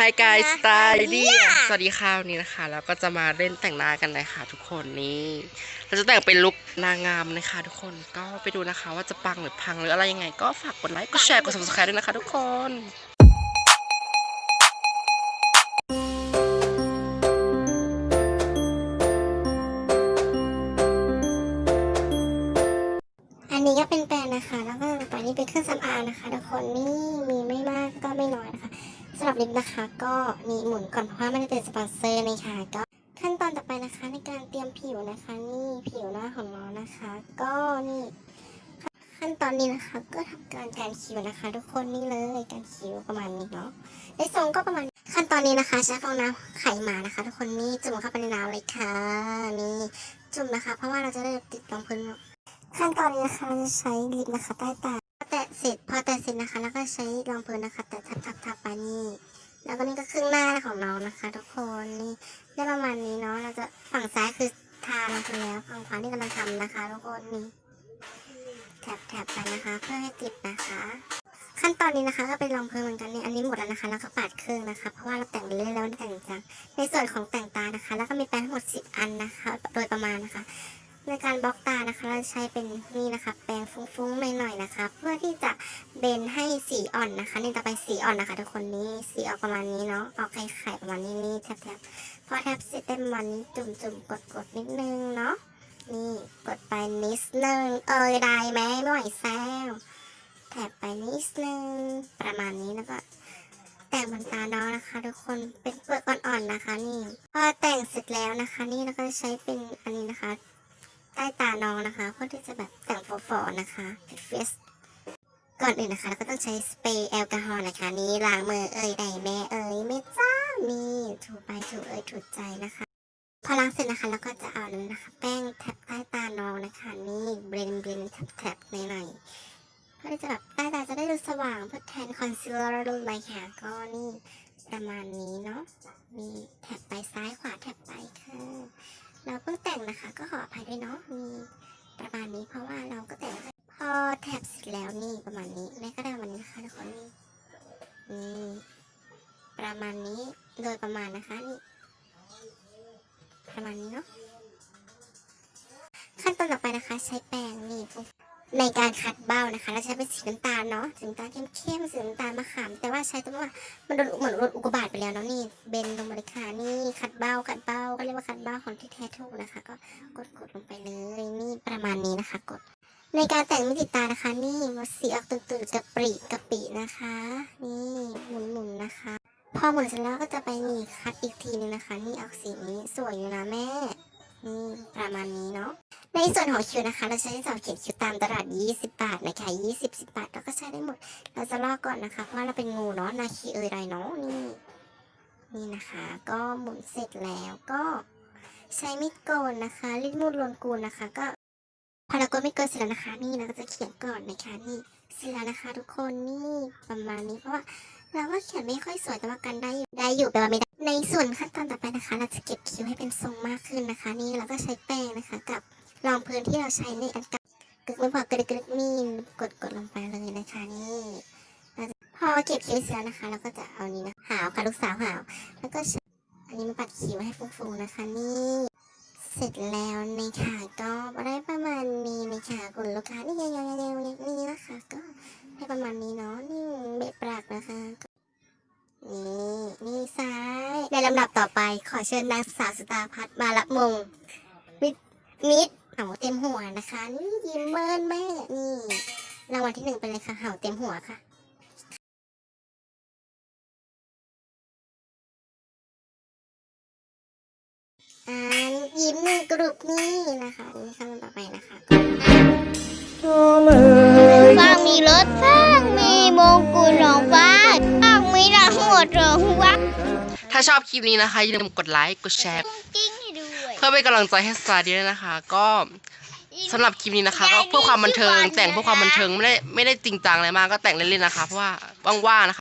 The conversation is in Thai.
Hi guys นะ style เนี่ดียสวัสดีค่ะวันนี้นะคะ แล้วก็จะมาเล่นแต่งหน้ากันนะคะทุกคนนี่เราจะแต่งเป็นลุคนนางงามนะคะ ทุกคนก็ไปดูนะคะ ว่าจะปังหรือพังหรืออะไรยังไง ก็ฝากกดไลค์กดแชร์กด subscribe ด้วยนะคะ ทุกคนอันนี้ก็เป็นแปรงนะคะ แล้วก็ต่อไปนี้เป็นเครื่องสำอางนะคะ ทุกคนนี่มีไม่มากก็ไม่น้อยนะคะ สำหรับลิปนะคะ ก็นี่หมุนก่อนเพราะว่าไม่ได้เป็นสปอนเซอร์นะคะก็ขั้นตอนต่อไปนะคะในการเตรียมผิวนะคะ นี่ผิวหน้าของเรานะคะ ก็นี่ขั้นตอนนี้นะคะก็ทำการการคิ้วนะคะ ทุกคนนี่เลยการคิ้วประมาณนี้เนาะในทรงก็ประมาณขั้นตอนนี้นะคะใช้ฟองน้ำไข่หมานะคะ ทุกคนนี่จุ่มเข้าไปในน้ำเลยค่ะนี่จุ่มนะคะ เพราะว่าเราจะได้ติดรองพื้นขั้นตอนนี้นะคะจะใช้ลิปนะคะใต้ตา เสร็จพอแตะเสร็จนะคะ แล้วก็ใช้รองพื้นนะคะ แตะทับทับทับไปนี่แล้วก็นี่ก็ครึ่งหน้าของเรานะคะ ทุกคนนี่ได้ประมาณนี้เนาะเราจะฝั่งซ้ายคือทารองพื้นแล้วฝั่งขวานี่กำลังทำนะคะ ทุกคนนี่แถบแถบไปนะคะ เพื่อให้ติดนะคะ ขั้นตอนนี้นะคะ ก็เป็นรองพื้นเหมือนกันนี่อันนี้หมดแล้วนะคะ แล้วก็ปาดครื่งนะคะ เพราะว่าเราแต่งเรื่อยแล้วแต่งจังในส่วนของแต่งตานะคะ แล้วก็มีแปรงทั้งหมด 10 อันนะคะ โดยประมาณนะคะ ในการบล็อกตานะคะ เราใช้เป็นนี่นะคะ แปรงฟุ้งๆหน่อยๆนะคะ เพื่อที่จะเบนให้สีอ่อนนะคะนี่ต่อไปสีอ่อนนะคะ ทุกคนนี่สีออกประมาณนี้เนาะออกไข่ๆประมาณนี้นี่แทบๆพอแทบเสร็จได้ประมาณนี้จุ่มๆกดๆนิดนึงเนาะนี่กดไปนิดนึงเอยได้ไหมไม่ไหวแซวแถบไปนิดนึงประมาณนี้แล้วก็แต่งบนตาน้องนะคะ ทุกคนเป็นเปลือกอ่อนๆนะคะ นี่พอแต่งเสร็จแล้วนะคะ นี่เราก็ใช้เป็นอันนี้นะคะ ใต้ตาน้องนะคะเพื่อที่จะแบบแต่งฟอๆนะคะเฟสก่อนอื่นนะคะเราก็ต้องใช้สเปรย์แอลกอฮอล์นะคะ นี่ล้างมือเอ่ยใดแม่เอ่ยไม่จ้านี่ถูไปถูเอ่ยถูใจนะคะ พอล้างเสร็จนะคะเราก็จะเอาเนะคะ แป้งแท็บใต้ตาน้องนะคะนี่เบรนเบรนแท็บๆหน่อยๆเพื่อที่จะแบบใต้ตาจะได้ดูสว่างเพื่อแทนคอนซีลเลอร์เลยค่ะก็นี่ประมาณนี้เนาะนี่แท็บไปซ้ายขวาแท็บไปค่ะ เราเพิ่งแต่งนะคะ ก็ขออภัยด้วยเนาะมีประมาณนี้เพราะว่าเราก็แต่งพอแท็บเสร็จแล้วนี่ประมาณนี้แม่ก็ได้วันนี้นะคะทุกคนนี่นี่ประมาณนี้โดยประมาณนะคะนี่ประมาณนี้เนาะขั้นตอนต่อไปนะคะ ใช้แป้งนี่ ในการขัดเบ้านะคะเราใช้เป็นสีน้ำตาลเนาะสีน้ำตาลเข้มๆสีน้ำตาลมะขาม แต่ว่าใช้ตัวว่ามันโดนเหมือนโดนอุกกาบาตไปแล้วเนาะนี่เบนลงมาเลยค่ะนี่ขัดเบ้าขัดเบ้าก็เรียกว่าขัดเบ้าของที่แท้ถูกนะคะ ก็กดกดลงไปเลยนี่ประมาณนี้นะคะ กด ในการแต่งมิติตานะคะ นี่มาสีออกตื่นๆกระปริกระปินะคะ นี่หมุนๆนะคะ พอหมุนเสร็จแล้วก็จะไปนี่คัดอีกทีนึงนะคะ นี่ออกสีนี้สวยอยู่นะแม่นี่ประมาณนี้เนาะ ในส่วนของคิวนะคะ เราใช้ดินสอเขียนคิวตามตลาด 20 บาทนะคะ20 10บาทเราก็ใช้ได้หมด เราจะลอกก่อนนะคะ เพราะเราเป็นงูเนาะ นาคีเอยไรเนาะนี่ นี่นะคะ ก็หมุนเสร็จแล้วก็ใช้มีดโกนนะคะลิ้นมูดลวนกูนนะคะ ก็พอเราก็ไม่เกินเสร็จแล้วนะคะ นี่เราก็จะเขียนก่อนนะคะนี่เสร็จแล้วนะคะทุกคนนี่ประมาณนี้เพราะว่าเราก็เขียนไม่ค่อยสวยแต่ว่ากันได้อยู่ได้อยู่แต่ว่าไม่ได้ในส่วนขั้นตอนต่อไปนะคะ เราจะเก็บคิ้วให้เป็นทรงมากขึ้นนะคะ นี่เราก็ใช้แป้งนะคะกับ รองพื้นที่เราใช้ในอันกับกึกไม่พอกระดึกกระดึกนี่กดกดลงไปเลยนะคะนี่พอเก็บคิ้วเสร็จแล้วนะคะ เราก็จะเอานี้นะหาวค่ะลูกสาวหาว แล้วก็อันนี้มาปัดคิ้วให้ฟูๆนะคะนี่เสร็จแล้วในค่ะก็ได้ประมาณนี้นะคะคุณลูกค้านี่ยาวๆๆนี่นะคะก็ได้ประมาณนี้เนาะนี่เบ็ดปรากนะคะนี่นี่ซ้ายในลำดับต่อไปขอเชิญนางสาวสตาพัฒน์มารับมงมิดมิด เห่าเต็มหัวนะคะ นี่ยิ้มเมินแม่นี่รางวัลที่หนึ่งไปเลยค่ะ เห่าเต็มหัวค่ะอ่ายิ้มหนึ่งกรุบนี่นะคะนี่คำต่อไปนะคะบ้างมีรถบ้างมีมงกุฎของฟ้าบ้างมีทั้งหมดของฟ้าถ้าชอบคลิปนี้นะคะอย่าลืมกดไลค์ กดแชร์กิ้งให้ด้วย เพื่อเป็นกำลังใจให้สตาร์ดีด้วยนะคะ ก็สำหรับคลิปนี้นะคะ ก็เพื่อความบันเทิงแต่งเพื่อความบันเทิงไม่ได้ไม่ได้จริงจังอะไรมากก็แต่งเล่นๆนะคะเพราะว่าว่างๆนะคะ